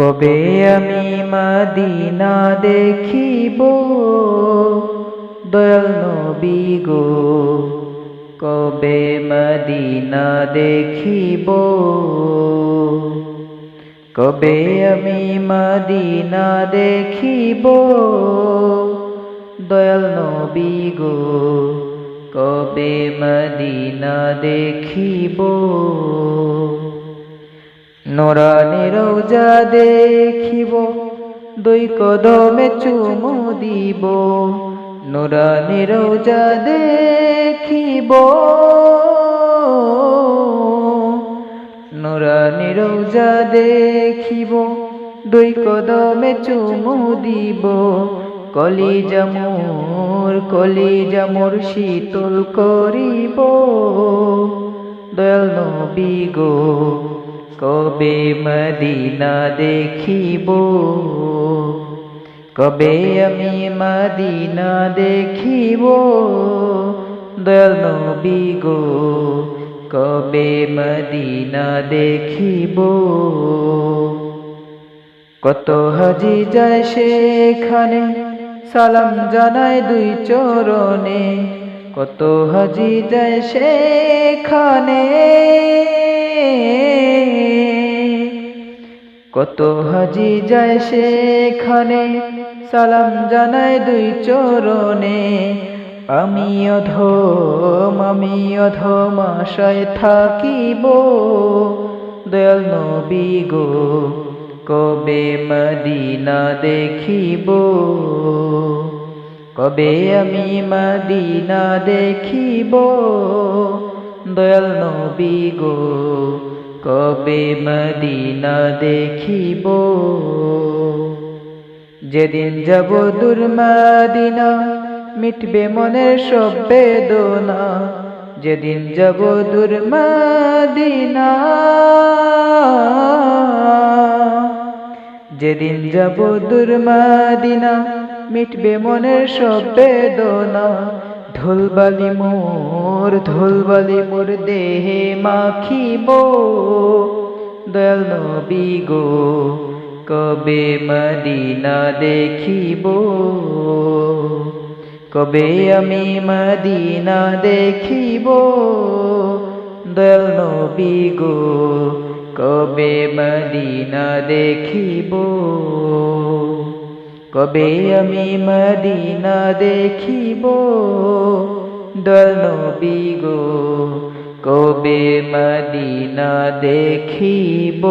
কবে আমি মদিনা দেখিব। দয়াল নবী গো, কবে মদিনা দেখিব? কবে আমি মদিনা দেখিব? দয়াল নবী গো, কবে মদিনা দেখিব? নোরানি রোজা দেখিব, দুই কদমে চুমু দিব। নোরানি রোজা দেখিব, নোরানি রোজা দেখিব, দুই কদমে চুমু দিব। কলি জামুর কলি জামুর শীতল করিব। দয়াল নবী গো কবে মদিনা দেখিব? কবে আমি মদিনা দেখিব? দয়াল নবী গো, কবে মদিনা দেখিব? কত হাজি যায় সেখানে, সালাম জানায় দুই চরণে। কত হাজি যায় সেখানে কত হাজি যায় সেখানে? সালাম জানায় দুই চরণে। আমি অধম আমি অধম আশায় থাকিব। দয়াল নবী গো, কবে মদিনা দেখিব? কবে আমি মদিনা দেখিব? দয়াল নবী গো কবে মদিনা দেখিব? যেদিন যাব দূর মদিনা, মিটবে মনের সব বেদনা। যেদিন যাব দূর মদিনা, যেদিন যাব দূর মদিনা, মিটবে মনের সব বেদনা। ধুলবালি মোর, ঢোলবালি মোর দেহে মাখিব। দয়াল নবী গো, কবে মদিনা দেখিব? কবে আমি মদিনা দেখিব? দয়াল নবী গো, কবে মদিনা দেখিব? কবে আমি মদিনা দেখিব? দল গো কবে মদিনা দেখিব?